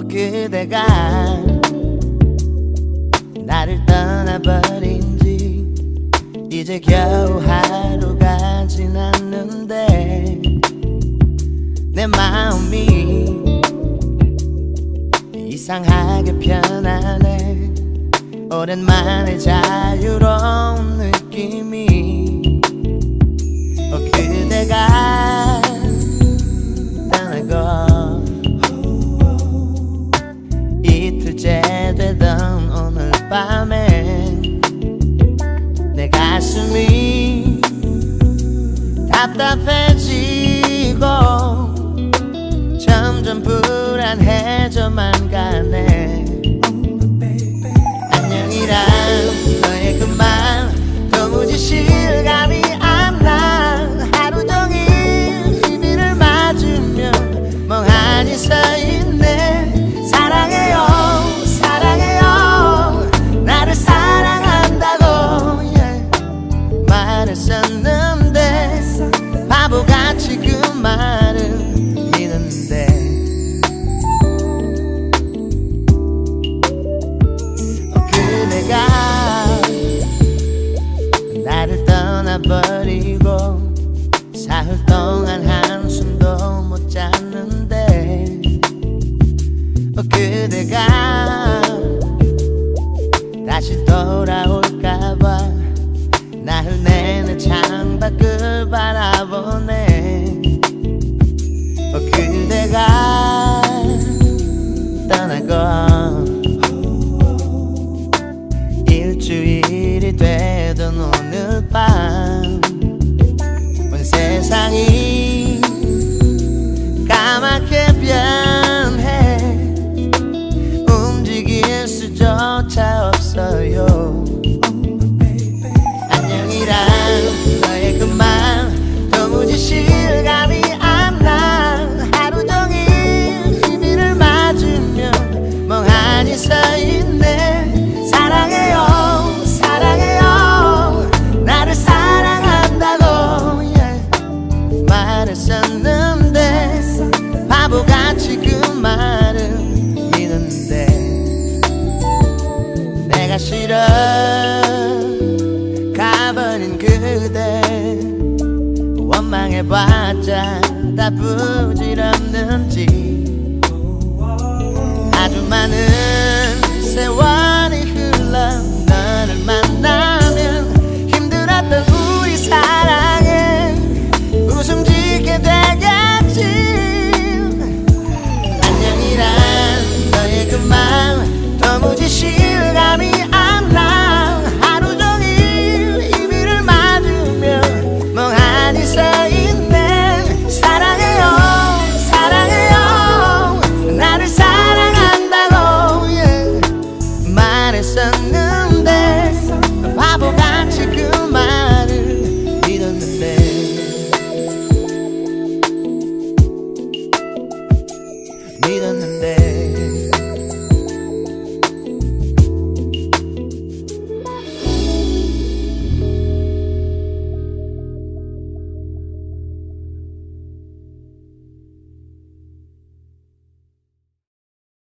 그대가 나를 떠나버린 지 이제 겨우 하루가 지났는데 내 마음이 이상하게 편안해. 오랜만에 자유 sesame, tap tap fancy go. 바보같이 그 말을 믿는데? 어, 그대가 나를 떠나버리고 사흘 동안 한숨도 못 잤는데? 어, 그대가 다시 돌아올까봐 나흘 내내 참 ficar 사랑해봤자 다 부질없는지 아주 많은 세월이 흘러 listen